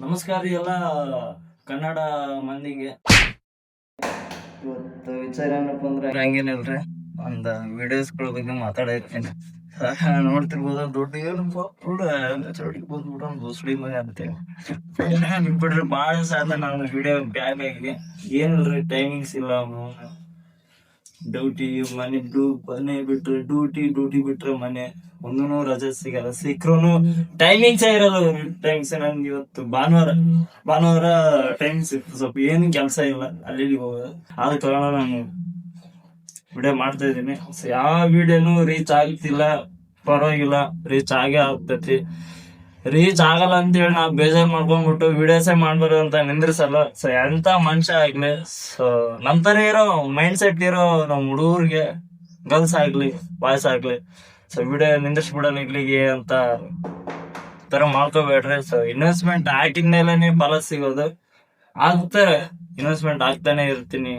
ನಮಸ್ಕಾರ ಎಲ್ಲ ಕನ್ನಡ ಮಂದಿಗೆ. ಇವತ್ತು ವಿಚಾರ ಏನಪ್ಪ ಅಂದ್ರೆ ಹಂಗೇನಿಲ್ರಿ ಒಂದು ವಿಡಿಯೋಸ್ಗಳ ಬಗ್ಗೆ ಮಾತಾಡಿರ್ತೀನಿ ನೋಡ್ತಿರ್ಬೋದು, ದೊಡ್ಡ ಏನಪ್ಪ ಫುಲ್ ಚೌಟಿಗೆ ಬಂದ್ಬಿಟ್ಟು ಒಂದು ಬುಸ್ಡಿ ಮಗ ಅಂತೇಳಿ. ಬಿಟ್ರೆ ಭಾಳ ಸಾಧ್ಯ ನಾನು ವಿಡಿಯೋ ಬ್ಯಾಗ್ ಆಗಿದೆ ಏನಿಲ್ರಿ ಟೈಮಿಂಗ್ಸ್ ಇಲ್ಲ ಡ್ಯೂಟಿ ಮನೆ ಡ್ಯೂ ಮನೆ ಬಿಟ್ರೆ ಡ್ಯೂಟಿ ಡ್ಯೂಟಿ ಬಿಟ್ರೆ ಮನೆ. ಒಂದೂ ರಜೆ ಸಿಗಲ್ಲ. ಸಿಕ್ರು ಟೈಮಿಂಗ್ಸ್ ಇರಲ್ಲ ಟೈಮಿಂಗ್ಸ್ ನನ್ಗೆ ಇವತ್ತು ಭಾನುವಾರ. ಭಾನುವಾರ ಟೈಮಿಂಗ್ಸ್ ಸ್ವಲ್ಪ ಏನು ಕೆಲಸ ಇಲ್ಲ. ಅಲ್ಲಿ ಹೋಗೋದು. ಆದ ಕಾರಣ ನಾನು ವಿಡಿಯೋ ಮಾಡ್ತಾ ಇದ್ದೀನಿ. ಯಾವ ವಿಡಿಯೋನು ರೀಚ್ ಆಗ್ತಿಲ್ಲ. ಪರವಾಗಿಲ್ಲ. ರೀಚ್ ಆಗೇ ಆಗ್ತೈತಿ. ರೀಚ್ ಆಗಲ್ಲ ಅಂತೇಳಿ ನಾವು ಬೇಜಾರ್ ಮಾಡ್ಕೊಂಡ್ಬಿಟ್ಟು ವಿಡಿಯೋಸೇ ಮಾಡ್ಬಾರ್ದು ಅಂತ ನಿಂದ್ರಿಸಲ್ಲ. ಸೊ ಎಂತ ಮನುಷ್ಯ ಆಗ್ಲಿ ಸೊ ನಮ್ ತರ ಇರೋ ಮೈಂಡ್ ಸೆಟ್ ಇರೋ ನಮ್ ಹುಡುಗರಿಗೆ ಗರ್ಲ್ಸ್ ಆಗ್ಲಿ ಬಾಯ್ಸ್ ಆಗ್ಲಿ ಸೊ ವಿಡಿಯೋ ನಿಂದ್ರಿಸ್ಬಿಡಲ್ಲ ಇಲ್ಲಿಗೆ ಅಂತ ತರ ಮಾಡ್ಕೋಬೇಡ್ರಿ. ಸೊ ಇನ್ವೆಸ್ಟ್ಮೆಂಟ್ ಹಾಕಿದ್ಮೇಲೆ ಫಲ ಸಿಗೋದು. ಆಗ್ತಾರೆ ಇನ್ವೆಸ್ಟ್ಮೆಂಟ್ ಆಗ್ತಾನೆ ಇರ್ತೀನಿ.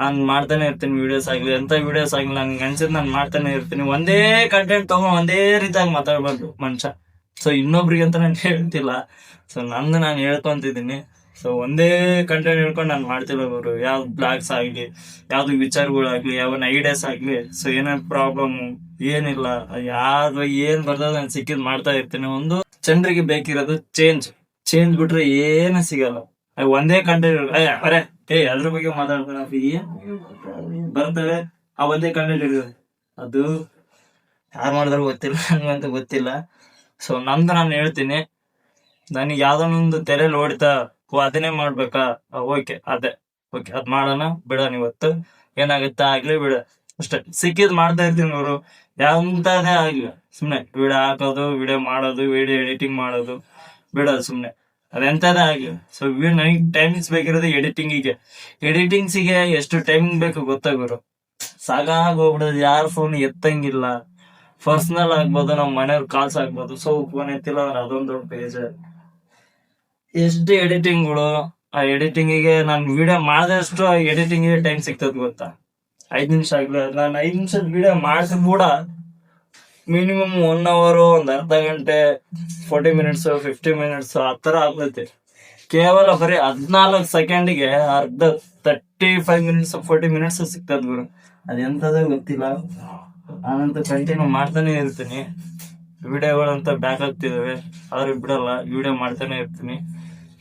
ನಾನು ಮಾಡ್ತಾನೆ ಇರ್ತೀನಿ ವಿಡಿಯೋಸ್ ಆಗ್ಲಿ, ಎಂತ ವಿಡಿಯೋಸ್ ಆಗ್ಲಿ ನನ್ಗೆ ಅನ್ಸಿದ್ ನಾನು ಮಾಡ್ತಾನೆ ಇರ್ತೀನಿ. ಒಂದೇ ಕಂಟೆಂಟ್ ತಗೊಂಡು ಒಂದೇ ರೀತಿಯಾಗಿ ಮಾತಾಡ್ಬಾರ್ದು ಮನುಷ್ಯ. ಸೊ ಇನ್ನೊಬ್ರಿಗೆ ಅಂತ ನಾನು ಹೇಳ್ತಿಲ್ಲ. ಸೊ ನಂದು ನಾನು ಹೇಳ್ಕೊಂತಿದ್ದೀನಿ. ಸೊ ಒಂದೇ ಕಂಟೆಂಟ್ ಹೇಳ್ಕೊಂಡು ನಾನು ಮಾಡ್ತಿಲ್ಲ ಅವರು. ಯಾವ್ದು ಬ್ಲಾಗ್ಸ್ ಆಗಲಿ, ಯಾವ್ದು ವಿಚಾರಗಳಾಗ್ಲಿ ಯಾವ ಐಡಿಯಾಸ್ ಆಗಲಿ ಸೊ ಏನೇನ್ ಪ್ರಾಬ್ಲಮ್ ಏನಿಲ್ಲ. ಯಾವ್ದು ಏನು ಬರ್ತದೆ ನಾನು ಸಿಕ್ಕಿದ್ ಮಾಡ್ತಾ ಇರ್ತೀನಿ. ಒಂದು ಚಂದ್ರಿಗೆ ಬೇಕಿರೋದು ಚೇಂಜ್ ಚೇಂಜ್ ಬಿಟ್ರೆ ಏನು ಸಿಗಲ್ಲ. ಒಂದೇ ಕಂಟೆಂಟ್ ಅರೆ, ಏ, ಅದ್ರ ಬಗ್ಗೆ ಮಾತಾಡ್ತಾರೆ ಏನ್ ಬರ್ತವೆ ಆ ಒಂದೇ ಕಂಟೆಂಟ್ ಇರ್ತದೆ ಅದು ಯಾರು ಮಾಡಿದ್ರು ಗೊತ್ತಿಲ್ಲ ಹಂಗಂತ ಗೊತ್ತಿಲ್ಲ. ಸೊ ನಂದು ನಾನು ಹೇಳ್ತೀನಿ, ನನಗೆ ಯಾವ್ದೊಂದು ತೆರೆಯಲ್ಲಿ ಹೊಡಿತಾ ಓ ಅದನ್ನೇ ಮಾಡ್ಬೇಕಾ? ಓಕೆ, ಅದೇ. ಓಕೆ, ಅದ್ ಮಾಡೋಣ ಬಿಡೋಣ ಇವತ್ತು ಏನಾಗುತ್ತೆ ಆಗ್ಲಿ ಬಿಡ. ಅಷ್ಟೇ. ಸಿಕ್ಕಿದ್ ಮಾಡ್ತಾ ಇರ್ತೀನಿ ಅವರು ಯಾವಂತದೇ ಆಗ್ಲಿ. ಸುಮ್ನೆ ವಿಡಿಯೋ ಹಾಕೋದು, ವಿಡಿಯೋ ಮಾಡೋದು, ವಿಡಿಯೋ ಎಡಿಟಿಂಗ್ ಮಾಡೋದು ಬಿಡೋದು ಸುಮ್ನೆ. ಅದೆಂತದೇ ಆಗ್ಲಿ. ಸೊ ನನಗೆ ಟೈಮಿಂಗ್ಸ್ ಬೇಕಿರೋದು ಎಡಿಟಿಂಗಿಗೆ ಎಡಿಟಿಂಗ್ಸಿಗೆ ಎಷ್ಟು ಟೈಮಿಂಗ್ ಬೇಕು ಗೊತ್ತಾಗೋರು ಸಾಗ ಹೋಗ್ಬಿಡೋದು. ಯಾರು ಫೋನ್ ಎತ್ತಂಗಿಲ್ಲ. ಪರ್ಸನಲ್ ಆಗ್ಬೋದು ನಮ್ಮ ಮನೆಯವ್ರ ಕಾಲ್ಸ್ ಆಗ್ಬೋದು ಸೊ ಫೋನ್ ಎತ್ತಿಲ್ಲ ಅಂದ್ರೆ ಅದೊಂದು ದೊಡ್ಡ ಪೇಜ್ ಎಷ್ಟು ಎಡಿಟಿಂಗ್ಗಳು ಆ ಎಡಿಟಿಂಗಿಗೆ ನಾನು ವಿಡಿಯೋ ಮಾಡಿದಷ್ಟು ಎಡಿಟಿಂಗಿಗೆ ಟೈಮ್ ಸಿಗ್ತದ ಗೊತ್ತಾ? ಐದು ನಿಮಿಷ ಆಗ್ಲಿ, ನಾನು ಐದು ನಿಮಿಷದ ವಿಡಿಯೋ ಮಾಡಿದ್ರು ಕೂಡ ಮಿನಿಮಮ್ ಒನ್ ಅವರ್ ಒಂದು ಅರ್ಧ ಗಂಟೆ ಫೋರ್ಟಿ ಮಿನಿಟ್ಸ್ ಫಿಫ್ಟಿ ಮಿನಿಟ್ಸ್ ಆ ಥರ ಆಗ್ತೈತಿ ಕೇವಲ ಬರೀ ಹದಿನಾಲ್ಕು ಸೆಕೆಂಡಿಗೆ ಅರ್ಧ thirty five minutes forty minutes ಸಿಗ್ತದ ಗುರು. ಅದೆಂಥದ್ದು ಗೊತ್ತಿಲ್ಲ. ನಾನಂತೂ ಕಂಟಿನ್ಯೂ ಮಾಡ್ತಾನೆ ಇರ್ತೀನಿ. ವಿಡಿಯೋಗಳಂತ ಬ್ಯಾಕ್ ಆಗ್ತಿದ್ದಾವೆ ಆದ್ರೆ ಬಿಡಲ್ಲ, ವಿಡಿಯೋ ಮಾಡ್ತಾನೆ ಇರ್ತೀನಿ.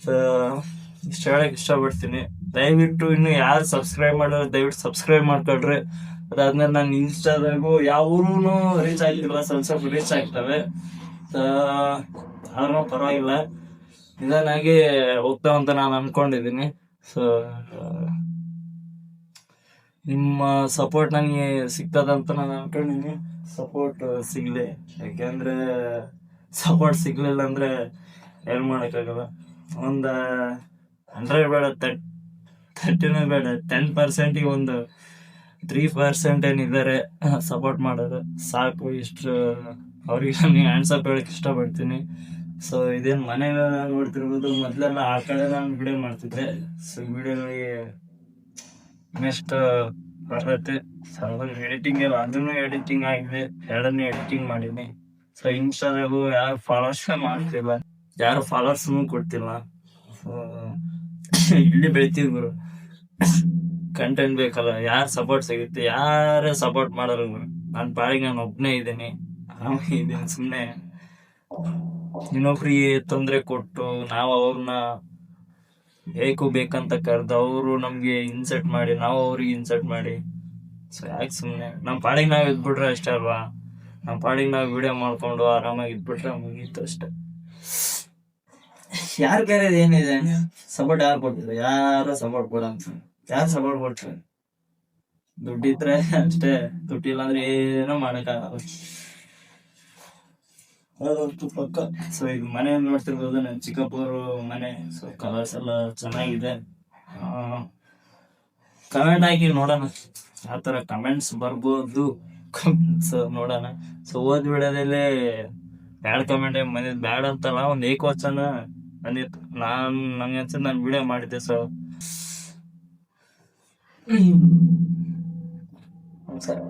ಸೊ ಇಷ್ಟ ಹೇಳಕ್ ಇಷ್ಟಪಡ್ತೀನಿ. ದಯವಿಟ್ಟು ಇನ್ನು ಯಾರು ಸಬ್ಸ್ಕ್ರೈಬ್ ಮಾಡಿದ್ರೆ ದಯವಿಟ್ಟು ಸಬ್ಸ್ಕ್ರೈಬ್ ಮಾಡ್ಕೊಳ್ರಿ. ಅದಾದ್ಮೇಲೆ ನಾನು ಇನ್ಸ್ಟಾದಾಗು ಯಾವೂ ರೀಚ್ ಆಗ್ತಿಲ್ಲ ಸ್ವಲ್ಪ ಸ್ವಲ್ಪ ರೀಚ್ ಆಗ್ತವೆ. ಆದ್ರೂ ಪರವಾಗಿಲ್ಲ. ನಿಧಾನಾಗಿ ಹೋಗ್ತಾವಂತ ನಾನು ಅನ್ಕೊಂಡಿದ್ದೀನಿ. ಸೊ ನಿಮ್ಮ ಸಪೋರ್ಟ್ ನನಗೆ ಸಿಗ್ತದಂತ ನಾನು ಅನ್ಕೊಂಡಿನಿ ಸಪೋರ್ಟ್ ಸಿಗ್ಲಿ. ಯಾಕೆಂದ್ರೆ ಸಪೋರ್ಟ್ ಸಿಗ್ಲಿಲ್ಲ ಅಂದ್ರೆ ಏನು ಮಾಡೋಕ್ಕಾಗಲ್ಲ. ಒಂದು ಹಂಡ್ರೆಡ್ ಬೇಡ ತರ್ಟ್ ತರ್ಟಿನೂ ಬೇಡ ಟೆನ್ ಪರ್ಸೆಂಟಿಗೆ ಒಂದು ತ್ರೀ ಪರ್ಸೆಂಟ್ ಏನಿದ್ದಾರೆ ಸಪೋರ್ಟ್ ಮಾಡೋದು. ಸಾಕು, ಇಷ್ಟು, ಅವ್ರಿಗೆ ನಾನು ಆನ್ಸರ್ ಹೇಳಕ್ಕೆ ಇಷ್ಟಪಡ್ತೀನಿ. ಸೊ ಇದೇನು ಮನೆ ನೋಡ್ತಿರ್ಬೋದು, ಮೊದಲೆಲ್ಲ ಆ ಕಡೆ ನಾನು ವಿಡಿಯೋ ಮಾಡ್ತಿದ್ದೆ. ಸೊ ವಿಡಿಯೋಗಳಿಗೆ ನೆಕ್ಸ್ಟ್ ಬರುತ್ತೆ? ಎಡಿಟಿಂಗ್ ಎಲ್ಲ, ಅದನ್ನು ಎಡಿಟಿಂಗ್ ಆಗಿದೆ. ಎರಡನ್ನೂ ಎಡಿಟಿಂಗ್ ಮಾಡೀನಿ. ಸೊ ಇನ್ಸ್ಟಾದಾಗು ಯಾರು ಫಾಲೋವರ್ಸ್ ಮಾಡ್ತಿಲ್ಲ ಯಾರು ಫಾಲೋಸ್ ಕೊಡ್ತಿಲ್ಲ. ಇಲ್ಲಿ ಬೆಳಿತೀವಿ ಗುರು. ಕಂಟೆಂಟ್ ಬೇಕಲ್ಲ, ಯಾರು ಸಪೋರ್ಟ್ ಸಿಗುತ್ತೆ, ಯಾರೇ ಸಪೋರ್ಟ್ ಮಾಡೋರು ಗುರು. ನನ್ನ ಪಾಡಿಗೆ ನಾನು ಒಬ್ಬನೇ ಇದ್ದೀನಿ. ಆರಾಮಾಗಿ ಇದ್ದೀನಿ ಸುಮ್ಮನೆ ಇನ್ನೊಬ್ರಿಗೆ ತೊಂದರೆ ಕೊಟ್ಟು, ನಾವು ಅವ್ರನ್ನ ಬೇಕು ಬೇಕಂತ ಕರೆದು ಅವರು ನಮಗೆ ಇನ್ಸರ್ಟ್ ಮಾಡಿ, ನಾವು ಅವ್ರಿಗೆ ಇನ್ಸರ್ಟ್ ಮಾಡಿ. ಸೊ ಯಾಕೆ ಸುಮ್ಮನೆ ನಮ್ಮ ಪಾಡಿಗೆ ನಾವು ಇದ್ಬಿಟ್ರೆ ಅಷ್ಟೇ ಅಲ್ವಾ? ನಮ್ಮ ಪಾಡಿಗೆ ನಾವು ವಿಡಿಯೋ ಮಾಡ್ಕೊಂಡು ಆರಾಮಾಗಿ ಇದ್ಬಿಟ್ರೆ ಮುಗೀತು ಅಷ್ಟೇ. ಯಾರು ಬೇರೆ ಏನಿದೆ? ಸಪೋರ್ಟ್ ಯಾರು ಕೊಟ್ಟಿದ್ರು? ಯಾರು ಸಪೋರ್ಟ್ ಕೊಡಂತ ಯಾರು ಸಪೋರ್ಟ್ ಕೊಟ್ರೆ? ದುಡ್ಡಿದ್ರೆ ಅಷ್ಟೇ. ದುಡ್ಡಿಲ್ಲ ಅಂದ್ರೆ ಏನೋ ಮಾಡಕ್ಕಾಗಲ್ಲ. ಅದಂತೂ ಪಕ್ಕ. ಸೊ ಈಗ ಮನೆ ನೋಡ್ತಿರ್ಬೋದು ನನ್ನ ಚಿಕ್ಕಪ್ಪವರು ಮನೆ. ಸೊ ಕಲರ್ಸ್ ಎಲ್ಲ ಚೆನ್ನಾಗಿದೆ. ಕಮೆಂಟ್ ಹಾಕಿ ನೋಡೋಣ. ಆ ಥರ ಕಮೆಂಟ್ಸ್ ಬರ್ಬೋದು. ಸೊ ನೋಡೋಣ. ಸೊ ಓದ್ ವಿಡಿಯೋದಲ್ಲಿ ಬ್ಯಾಡ್ ಕಮೆಂಟ್ ಬಂದಿದ್ದು ಬ್ಯಾಡ್ ಅಂತಲ್ಲ ಒಂದು ಏಕವಚನ ಬಂದಿತ್ತು. ನಾನು ನಂಗೆ ಅನ್ಸಿದ್ ನಾನು ವಿಡಿಯೋ ಮಾಡಿದ್ದೆ ಸೊ ಸರಿ